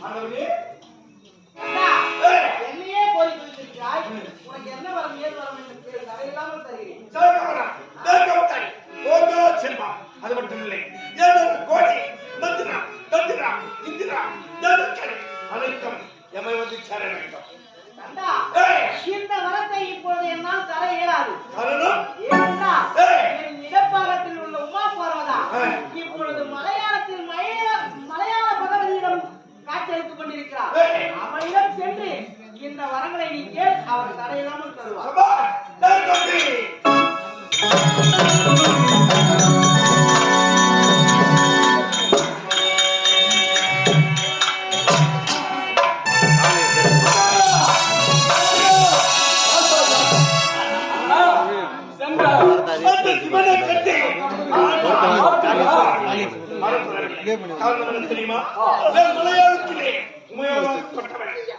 மாதவனே அண்ணா, ஏய், என்னையே கோரி கொண்டிருக்கிறாய் உனக்கு என்ன வரம் ஏது வரம் என்று தடையில்லாமல் தருகிறேன். ஓங்கா செல்வா. அது மட்டும் இல்லை. ஏழரை கோடி. மந்திரா தந்திரா இந்திரா தனக்கரை அனைத்தும் எமை வந்து சேர வேண்டும். இந்த வரத்தை இப்பொழுது என்னால் தர இயலாது. காரணம் ஏனென்றால் ஏய். என் இடப்பாகத்தில் உள்ள உமா பார்வதா இந்த வரங்களை நீ கேள் அவர் தடையில்லாமல் தருவார் தெரியுமா மலையாளத்திலே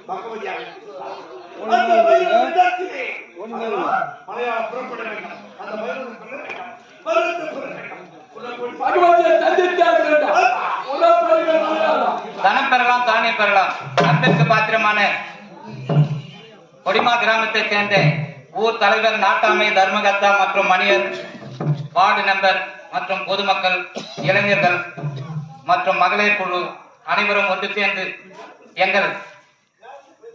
அந்த மலையாள புறப்பட வேண்டும் அந்த மயிலும் தனம் பெறலாம் தானே பெறலாம். அன்பிற்கு பாத்திரமான கொடிமா கிராமத்தை சேர்ந்த ஊர் தலைவர் நாட்டாமை தர்மகத்தா மற்றும் மணியர் வார்டு நம்பர் மற்றும் பொதுமக்கள் இளைஞர்கள் மற்றும் மகளிர் குழு அனைவரும் ஒன்று சேர்ந்து எங்கள்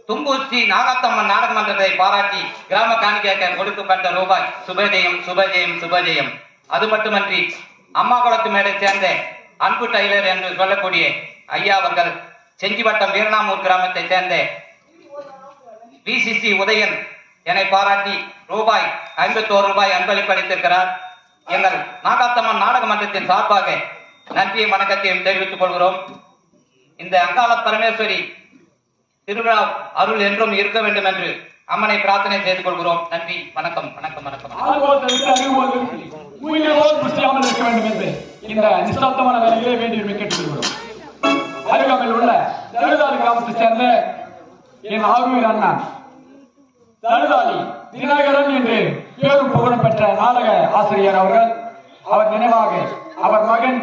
தும்பூசி நாகாத்தம்மன் நாடக மன்றத்தை பாராட்டி கிராம காணிக்கையாக கொடுக்கப்பட்ட ரூபாய் சுபஜெயம் சுபஜெயம் சுபஜெயம். அது மட்டுமன்றி அம்மா குளத்து மேடை சேர்ந்த அன்பு டைலர் என்று சொல்லக்கூடிய ஐயா அவர்கள் செஞ்சிவட்டம் வீரநாமூர் கிராமத்தை சேர்ந்த பிசிசி உதயன் என்னை பாராட்டி ரூபாய் ஐம்பத்தோரு ரூபாய் அன்பளிப்பளித்திருக்கிறார். எங்கள் நாகாத்தம்மன் நாடக மன்றத்தின் சார்பாக நன்றியும் வணக்கத்தையும் தெரிவித்துக் கொள்கிறோம். இந்த அங்காள பரமேஸ்வரி திருவிழா அருள் என்றும் இருக்க வேண்டும் என்று அம்மனை பிரார்த்தனை செய்து கொள்கிறோம். நன்றி. வணக்கம். வணக்கம். வணக்கம். வேண்டும் என்று இந்த நிஸ்தாப்தமான வேலையிலே வேண்டி கேட்டுக்கொள்கிறோம். அருகாமையில் உள்ள தழுதாலி கிராமத்தைச் சேர்ந்த என் ஆர்வீர் அண்ணா தழுதாலி தினகரன் என்று பேரும் புகழும் பெற்ற நாடக ஆசிரியர் அவர்கள் அவர் நினைவாக அவர் மகன்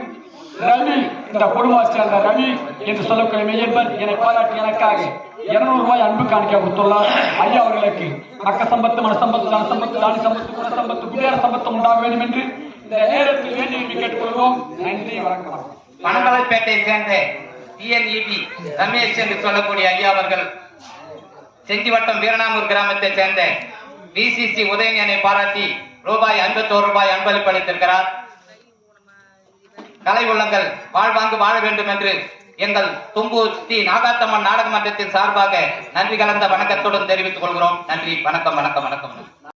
ரவி இந்த குடும்பத்தை சேர்ந்த ரவி என்று சொல்லக்கூடிய மெய்யன்பர் என்னை பாராட்டி எனக்காக இருநூறு ரூபாய் அன்பு காணிக்க கொடுத்துள்ளார். ஐயா அவர்களுக்கு மக்க சம்பத்து மன சம்பத்து தன சம்பத்து தானி சம்பத்து குண சம்பத்து குபேர சம்பத்து உண்டாக வேண்டும் என்று இந்த நேரத்தில் வேண்டி கேட்டுக்கொள்வோம். நன்றி வணக்கம். பனங்கலைப்பேட்டையை சேர்ந்த டிஎன்இபி ரமேஷ் என்று சொல்லக்கூடிய ஐயா அவர்கள் செஞ்சிவட்டம் வீரநாமூர் கிராமத்தை சேர்ந்த பிசிசி உதயஞனை பாராட்டி ரூபாய் ஐம்பத்தோரு ரூபாய் அன்பளிப்பளித்திருக்கிறார் கலை உள்ளங்கள் வாழ்வாங்கு வாழ வேண்டும் என்று எங்கள் தும்பூர் ஸ்ரீ நாகாத்தம்மன் நாடக மன்றத்தின் சார்பாக நன்றி கலந்த வணக்கத்துடன் தெரிவித்துக் கொள்கிறோம். நன்றி. வணக்கம் வணக்கம் வணக்கம் வணக்கம்.